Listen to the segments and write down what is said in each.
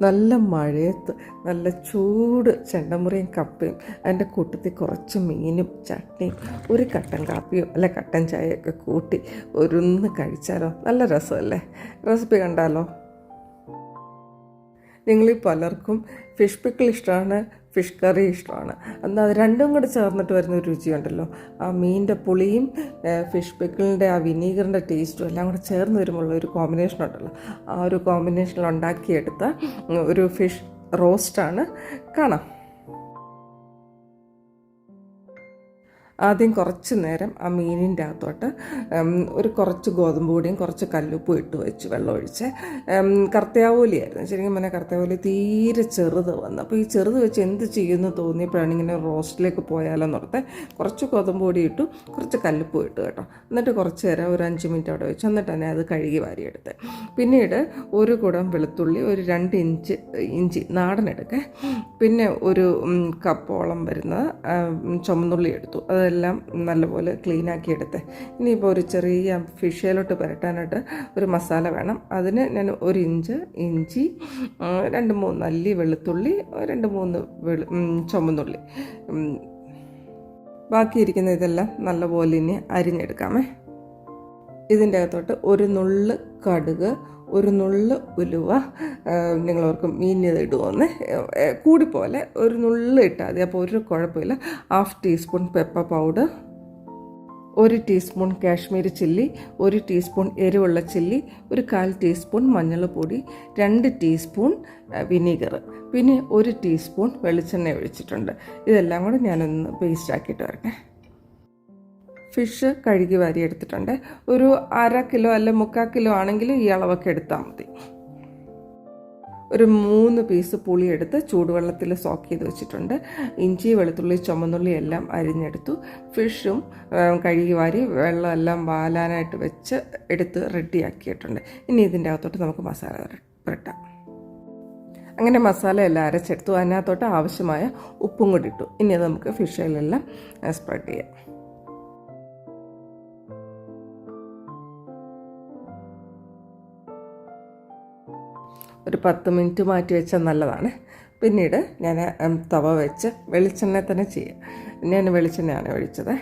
നല്ല മഴയത്ത് നല്ല ചൂട് ചെണ്ടമുറിയും കപ്പയും അതിന്റെ കൂട്ടത്തിൽ കുറച്ച് മീനും ചട്നിയും ഒരു കട്ടൻ കാപ്പിയോ അല്ലെ കട്ടൻ ചായയൊക്കെ കൂട്ടി ഒരുന്ന് കഴിച്ചാലോ? നല്ല രസമല്ലേ? റെസിപ്പി കണ്ടാലോ? നിങ്ങളിൽ പലർക്കും ഫിഷ് പിക്കിൾ ഇഷ്ടമാണ് ഫിഷ് കറി ഇഷ്ടമാണ്. എന്നാൽ രണ്ടും കൂടെ ചേർന്നിട്ട് വരുന്ന ഒരു രുചിയുണ്ടല്ലോ. ആ മീനിന്റെ പുളിയും ഫിഷ് പിക്കിളിന്റെ ആ വിനീഗറിന്റെ ടേസ്റ്റും എല്ലാം കൂടെ ചേർന്ന് വരുമ്പോൾ ഒരു കോമ്പിനേഷൻ ഉണ്ടല്ലോ. ആ ഒരു കോമ്പിനേഷനിൽ ഉണ്ടാക്കിയെടുത്ത ഒരു ഫിഷ് റോസ്റ്റാണ്. കാണാം. ആദ്യം കുറച്ച് നേരം ആ മീനിന്റെ അകത്തോട്ട് ഒരു കുറച്ച് ഗോതമ്പ് പൊടിയും കുറച്ച് കല്ലുപ്പും ഇട്ട് വെച്ച് വെള്ളം ഒഴിച്ച് ഉം, കർത്തയാവോലിയായിരുന്നു ശരിക്കും പറഞ്ഞാൽ കർത്തയാവോലി തീരെ ചെറുത് വന്നു. അപ്പോൾ ഈ ചെറുത് വെച്ച് എന്ത് ചെയ്യുമെന്ന് തോന്നിയപ്പോഴാണ് ഇങ്ങനെ റോസ്റ്റിലേക്ക് പോയാലോ എന്നോർത്ത് കുറച്ച് ഗോതമ്പ് പൊടി ഇട്ടു കുറച്ച് കല്ലുപ്പും ഇട്ട് കേട്ടോ. എന്നിട്ട് കുറച്ച് നേരം ഒരു അഞ്ച് മിനിറ്റ് അവിടെ വെച്ച്. എന്നിട്ട് തന്നെ അത് കഴുകി വാരിയെടുത്ത്. പിന്നീട് ഒരു കുടം വെളുത്തുള്ളി ഒരു രണ്ട് ഇഞ്ച് ഇഞ്ചി നാടൻ എടുക്കേ പിന്നെ ഒരു കപ്പോളം വരുന്ന ചുമന്നുള്ളി എടുത്തു. അതെല്ലാം നല്ലപോലെ ക്ലീൻ ആക്കി എടുത്ത്. ഇനിയിപ്പോൾ ഒരു ചെറിയ ഫിഷയിലോട്ട് പുരട്ടാനായിട്ട് ഒരു മസാല വേണം. അതിന് ഞാൻ ഒരു ഇഞ്ച് ഇഞ്ചി രണ്ട് മൂന്ന് അല്ലി വെളുത്തുള്ളി രണ്ട് മൂന്ന് വെളു ചുമന്നുള്ളി. ബാക്കിയിരിക്കുന്ന ഇതെല്ലാം നല്ലപോലെ ഇനി അരിഞ്ഞെടുക്കാമേ. ഇതിന്റെ അകത്തോട്ട് ഒരു നുള്ള് കടുക് ഒരു നുള്ള് ഉലുവ നിങ്ങളോർക്കും മീനിയത് ഇടുമെന്ന് കൂടിപ്പോലെ ഒരു നുള്ള് ഇട്ടാൽ മതി. അപ്പോൾ ഒരു കുഴപ്പമില്ല. ഹാഫ് ടീസ്പൂൺ പെപ്പർ പൗഡർ ഒരു ടീസ്പൂൺ കാശ്മീരി ചില്ലി ഒരു ടീസ്പൂൺ എരിവുള്ള ചില്ലി ഒരു കാൽ ടീസ്പൂൺ മഞ്ഞൾപ്പൊടി രണ്ട് ടീസ്പൂൺ വിനീഗർ. പിന്നെ ഒരു ടീസ്പൂൺ വെളിച്ചെണ്ണ ഒഴിച്ചിട്ടുണ്ട്. ഇതെല്ലാം കൂടെ ഞാനൊന്ന് പേസ്റ്റ് ആക്കിയിട്ട് വരട്ടെ. ഫിഷ് കഴുകി വാരി എടുത്തിട്ടുണ്ട്. ഒരു അര കിലോ അല്ലെ മുക്കാൽ കിലോ ആണെങ്കിൽ ഈ അളവൊക്കെ എടുത്താൽ മതി. ഒരു മൂന്ന് പീസ് പുളി എടുത്ത് ചൂടുവെള്ളത്തിൽ സോക്ക് ചെയ്ത് വെച്ചിട്ടുണ്ട്. ഇഞ്ചി വെളുത്തുള്ളി ചുമന്നുള്ളി എല്ലാം അരിഞ്ഞെടുത്തു. ഫിഷും കഴുകി വാരി വെള്ളമെല്ലാം വാലാനായിട്ട് വെച്ച് എടുത്ത് റെഡിയാക്കിയിട്ടുണ്ട് ഇനി ഇതിന്റെ അകത്തോട്ട് നമുക്ക് മസാല പുര- പുരട്ടാം. അങ്ങനെ മസാല എല്ലാം അരച്ചെടുത്തു. അതിനകത്തോട്ട് ആവശ്യമായ ഉപ്പും കൂടി ഇട്ടു. ഇനി അത് നമുക്ക് ഫിഷിലെല്ലാം സ്പ്രെഡ് ചെയ്യാം. ഒരു പത്ത് മിനിറ്റ് മാറ്റി വെച്ചാൽ നല്ലതാണ്. പിന്നീട് ഞാൻ തവ വെച്ച് വെളിച്ചെണ്ണ തന്നെ ചെയ്യാം. ഞാൻ വെളിച്ചെണ്ണയാണ് ഒഴിച്ചത്.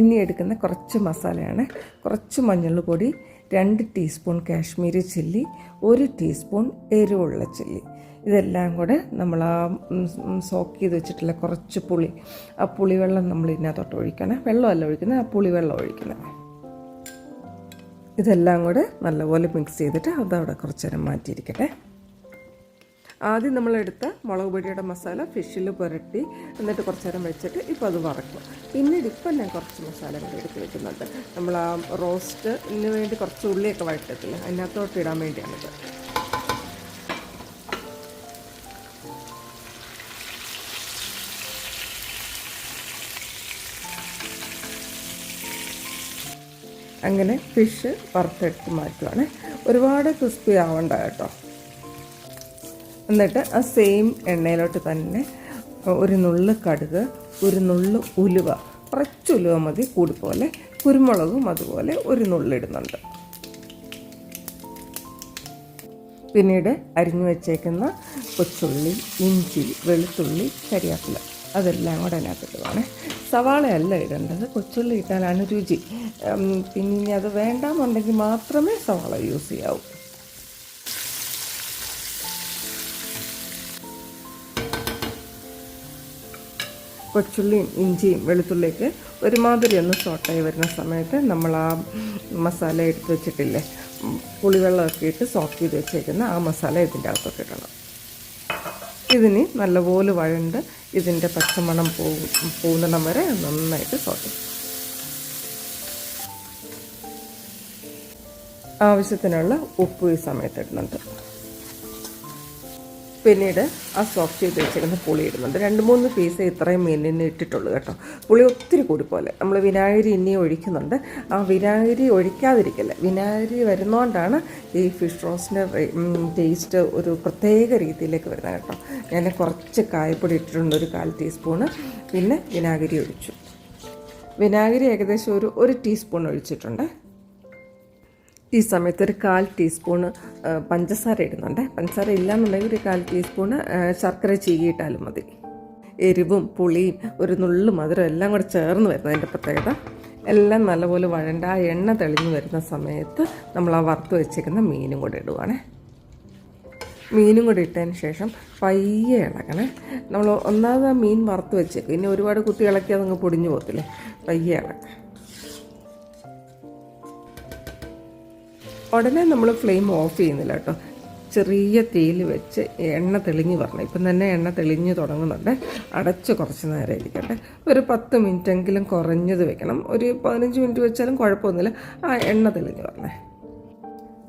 ഇനി എടുക്കുന്ന കുറച്ച് മസാലയാണ്. കുറച്ച് മഞ്ഞൾപ്പൊടി രണ്ട് ടീസ്പൂൺ കാശ്മീരി ചില്ലി ഒരു ടീസ്പൂൺ എരിവുള്ള ചില്ലി. ഇതെല്ലാം കൂടെ നമ്മൾ ആ സോക്ക് ചെയ്ത് വെച്ചിട്ടുള്ള കുറച്ച് പുളി. ആ പുളിവെള്ളം നമ്മൾ ഇതിനകത്തോട്ട് ഒഴിക്കണം. വെള്ളമല്ല ഒഴിക്കുന്നത് ആ പുളിവെള്ളം ഒഴിക്കണം. ഇതെല്ലാം കൂടെ നല്ലപോലെ മിക്സ് ചെയ്തിട്ട് അതവിടെ കുറച്ച് നേരം മാറ്റിയിരിക്കട്ടെ. ആദ്യം നമ്മളെടുത്ത മുളക് പൊടിയുടെ മസാല ഫിഷിൽ പുരട്ടി എന്നിട്ട് കുറച്ച് നേരം വെച്ചിട്ട് ഇപ്പോൾ അത് വറക്കും. പിന്നീട് ഇപ്പം ഞാൻ കുറച്ച് മസാല കൂടി എടുത്ത് വെക്കുന്നുണ്ട്. നമ്മൾ ആ റോസ്റ്റിന് വേണ്ടി കുറച്ച് ഉള്ളിയൊക്കെ വഴറ്റത്തില്ല അതിനകത്തോട്ട് ഇടാൻ വേണ്ടിയാണിത്. അങ്ങനെ ഫിഷ് വറുത്തെടുത്ത് മാറ്റുവാണ്. ഒരുപാട് ക്രിസ്പി ആവണ്ട കേട്ടോ. എന്നിട്ട് ആ സെയിം എണ്ണയിലോട്ട് തന്നെ ഒരു നുള്ള് കടുക് ഒരു നുള്ള് ഉലുവ കുറച്ച് ഉലുവ മതി കൂടിപ്പോലെ കുരുമുളകും അതുപോലെ ഒരു നുള്ളിടുന്നുണ്ട് പിന്നീട് അരിഞ്ഞു വെച്ചേക്കുന്ന കൊച്ചുള്ളി ഇഞ്ചി വെളുത്തുള്ളി കരിയാപ്പില അതെല്ലാം കൂടെ അതിനകത്ത് സവാള സവാളയല്ല ഇടേണ്ടത് കൊച്ചുള്ളി ഇട്ടാലാണ് രുചി. പിന്നെ അത് വേണ്ടാന്നുണ്ടെങ്കിൽ മാത്രമേ സവാള യൂസ് ചെയ്യാവൂ. കൊച്ചുള്ളിയും ഇഞ്ചിയും വെളുത്തുള്ളിയൊക്കെ ഒരുമാതിരി ഒന്ന് സോട്ടായി വരുന്ന സമയത്ത് നമ്മൾ ആ മസാല എടുത്ത് വെച്ചിട്ടില്ലേ? പുളിവെള്ളമൊക്കെ ഇട്ട് സോഫ്റ്റ് ചെയ്ത് വെച്ചേക്കുന്ന ആ മസാല ഇതിന്റെ അകത്തൊക്കെ ഇടണം. ഇതിന് നല്ലപോലെ വഴണ്ട് ഇതിന്റെ പച്ചമണം പോകും പോകുന്നിടം വരെ നന്നായിട്ട് സോട്ട് ആവശ്യത്തിനുള്ള ഉപ്പ് ഈ സമയത്ത് ഇടുന്നുണ്ട് പിന്നീട് ആ സോഫ്റ്റ് ചെയ്ത് വെച്ചിരുന്ന പുളി ഇടുന്നുണ്ട്. രണ്ട് മൂന്ന് പീസ് ഇത്രയും മീനിന് ഇട്ടിട്ടുള്ളൂ കേട്ടോ. പുളി ഒത്തിരി കൂടി പോലെ. നമ്മൾ വിനാഗിരി ഇനിയും ഒഴിക്കുന്നുണ്ട്. ആ വിനാഗിരി ഒഴിക്കാതിരിക്കില്ല. വിനാഗിരി വരുന്നതുകൊണ്ടാണ് ഈ ഫിഷ് റോസ്റ്റിന്റെ ടേസ്റ്റ് ഒരു പ്രത്യേക രീതിയിലേക്ക് വരുന്നത് കേട്ടോ. ഞാൻ കുറച്ച് കായപ്പൊടി ഇട്ടിട്ടുണ്ട് ഒരു കാൽ ടീസ്പൂണ് പിന്നെ വിനാഗിരി ഒഴിച്ചു. വിനാഗിരി ഏകദേശം ഒരു ഒരു ടീസ്പൂൺ ഒഴിച്ചിട്ടുണ്ട്. ഈ സമയത്ത് ഒരു കാൽ ടീസ്പൂണ് ആ, പഞ്ചസാര ഇടുന്നുണ്ട്. പഞ്ചസാര ഇല്ലാന്നുണ്ടെങ്കിൽ ഒരു കാൽ ടീസ്പൂണ് ആ, ശർക്കര ചീകിയിട്ടാലും മതി. എരിവും പുളിയും ഒരു നുള്ളു മധുരം എല്ലാം കൂടെ ചേർന്ന് വരുന്നത് അതിന്റെ പ്രത്യേകത. എല്ലാം നല്ലപോലെ വഴണ്ട ആ എണ്ണ തെളിഞ്ഞു വരുന്ന സമയത്ത് നമ്മൾ ആ വറുത്ത് വെച്ചേക്കുന്ന മീനും കൂടെ ഇടുവാണേ. മീനും കൂടി ഇട്ടതിന് ശേഷം പയ്യെ ഇളകണേ. നമ്മൾ ഒന്നാമത് ആ മീൻ വറുത്ത് വെച്ചേക്കും. ഇനി ഒരുപാട് കുത്തി ഇളക്കി അതങ്ങ് പൊടിഞ്ഞു പോകത്തില്ലേ? പയ്യെ ഇളക്കാം. ഉടനെ നമ്മൾ ഫ്ലെയിം ഓഫ് ചെയ്യുന്നില്ല കേട്ടോ. ചെറിയ തീയിൽ വെച്ച് എണ്ണ തെളിഞ്ഞ് വരണം. ഇപ്പം തന്നെ എണ്ണ തെളിഞ്ഞ് തുടങ്ങുന്നുണ്ട്. അടച്ച് കുറച്ച് നേരം ഇരിക്കട്ടെ. ഒരു പത്ത് മിനിറ്റെങ്കിലും കുറഞ്ഞത് വെക്കണം. ഒരു പതിനഞ്ച് മിനിറ്റ് വെച്ചാലും കുഴപ്പമൊന്നുമില്ല. ആ എണ്ണ തെളിഞ്ഞ് വരണേ.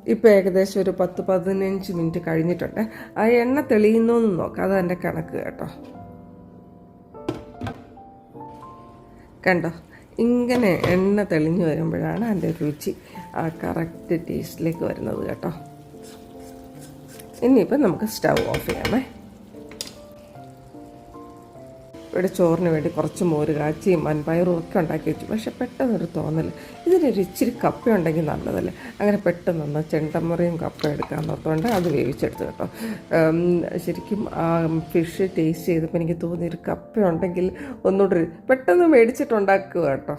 ഇപ്പോൾ ഏകദേശം ഒരു പത്ത് പതിനഞ്ച് മിനിറ്റ് കഴിഞ്ഞിട്ടുണ്ട്. ആ എണ്ണ തെളിയുന്നു എന്ന് നോക്കാം. അതാണ് എന്റെ കണക്ക് കേട്ടോ. കണ്ടോ? ഇങ്ങനെ എണ്ണ തെളിഞ്ഞു വരുമ്പോഴാണ് അതിന്റെ രുചി ആ കറക്റ്റ് ടേസ്റ്റിലേക്ക് വരുന്നത് കേട്ടോ. ഇനിയിപ്പോൾ നമുക്ക് സ്റ്റൗ ഓഫ് ചെയ്യാമേ. ഇവിടെ ചോറിന് വേണ്ടി കുറച്ച് മോര് കാച്ചിയും വൻപയറും ഒക്കെ ഉണ്ടാക്കി വെച്ചു. പക്ഷെ പെട്ടെന്നൊരു തോന്നൽ. ഇതിനൊരു ഇച്ചിരി കപ്പ ഉണ്ടെങ്കിൽ നല്ലതല്ലേ? അങ്ങനെ പെട്ടെന്ന് ചെണ്ടമുറയും കപ്പ എടുക്കാൻ ഓർത്തുകൊണ്ട് അത് വേവിച്ചെടുത്തു കേട്ടോ. ശരിക്കും ആ ഫിഷ് ടേസ്റ്റ് ചെയ്തപ്പോൾ എനിക്ക് തോന്നി ഒരു കപ്പ ഉണ്ടെങ്കിൽ ഒന്നുകൂടി പെട്ടെന്ന് മേടിച്ചിട്ടുണ്ടാക്കുക കേട്ടോ.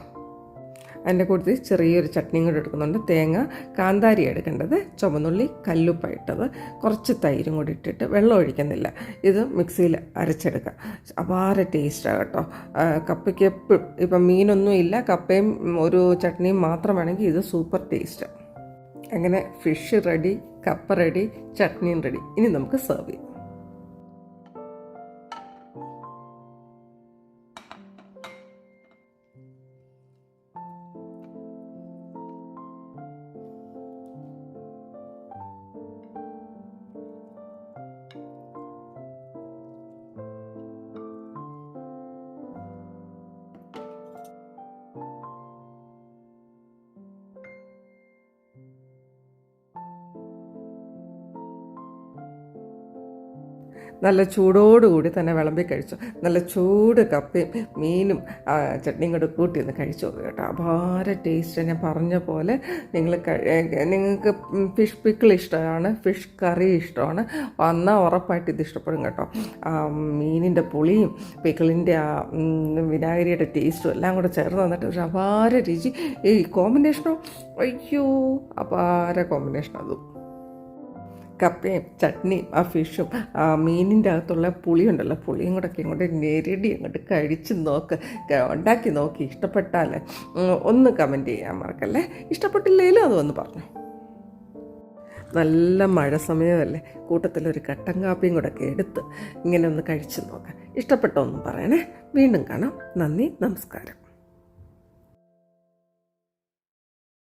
അതിന്റെ കൂട്ടത്തിൽ ചെറിയൊരു ചട്നിയും കൂടി എടുക്കുന്നുണ്ട്. തേങ്ങ കാന്താരി എടുക്കേണ്ടത് ചുമന്നുള്ളി കല്ലുപ്പ ഇട്ടത്. കുറച്ച് തൈരും കൂടി ഇട്ടിട്ട് വെള്ളം ഒഴിക്കുന്നില്ല. ഇത് മിക്സിയിൽ അരച്ചെടുക്കുക. അപാര ടേസ്റ്റാണ് കേട്ടോ. കപ്പയ്ക്ക് എപ്പോഴും ഇപ്പം മീനൊന്നും ഇല്ല. കപ്പയും ഒരു ചട്നിയും മാത്രം വേണമെങ്കിൽ ഇത് സൂപ്പർ ടേസ്റ്റ് അങ്ങനെ ഫിഷ് റെഡി കപ്പ റെഡി ചട്നിയും റെഡി ഇനി നമുക്ക് സെർവ് ചെയ്യാം. നല്ല ചൂടോടുകൂടി തന്നെ വിളമ്പി കഴിച്ചു. നല്ല ചൂട് കപ്പയും മീനും ചട്നിയും കൂടെ കൂട്ടി ഒന്ന് കഴിച്ചു കേട്ടോ. അപാര ടേസ്റ്റ് ഞാൻ പറഞ്ഞ പോലെ നിങ്ങൾ നിങ്ങൾക്ക് ഫിഷ് പിക്കിൾ ഇഷ്ടമാണ് ഫിഷ് കറി ഇഷ്ടമാണ്. വന്നാൽ ഉറപ്പായിട്ട് ഇത് ഇഷ്ടപ്പെടും കേട്ടോ. മീനിന്റെ പുളിയും പിക്കിളിന്റെ ആ വിനാഗിരിയുടെ ടേസ്റ്റും എല്ലാം കൂടെ ചേർന്ന് വന്നിട്ട് ഒരു അപാര രുചി. ഈ കോമ്പിനേഷനോ അയ്യോ അപാര കോമ്പിനേഷൻ അതും കപ്പയും ചട്നിയും ആ ഫിഷും ആ മീനിന്റെ അകത്തുള്ള പുളിയുണ്ടല്ലോ. പുളിയും കൂടെ ഒക്കെ ഇങ്ങോട്ട് ഞെരടി അങ്ങോട്ട് കഴിച്ച് നോക്ക്. ഉണ്ടാക്കി നോക്കി. ഇഷ്ടപ്പെട്ടാൽ ഒന്ന് കമന്റ് ചെയ്യാൻ മറക്കല്ലേ? ഇഷ്ടപ്പെട്ടില്ലെങ്കിലും അത് വന്ന് പറഞ്ഞു. നല്ല മഴ സമയമല്ലേ? കൂട്ടത്തിലൊരു കട്ടൻ കാപ്പിയും കൂടെ ഒക്കെ എടുത്ത് ഇങ്ങനെ ഒന്ന് കഴിച്ച് നോക്കാം. ഇഷ്ടപ്പെട്ടോ ഒന്നും പറയണേ. വീണ്ടും കാണാം. നന്ദി നമസ്കാരം.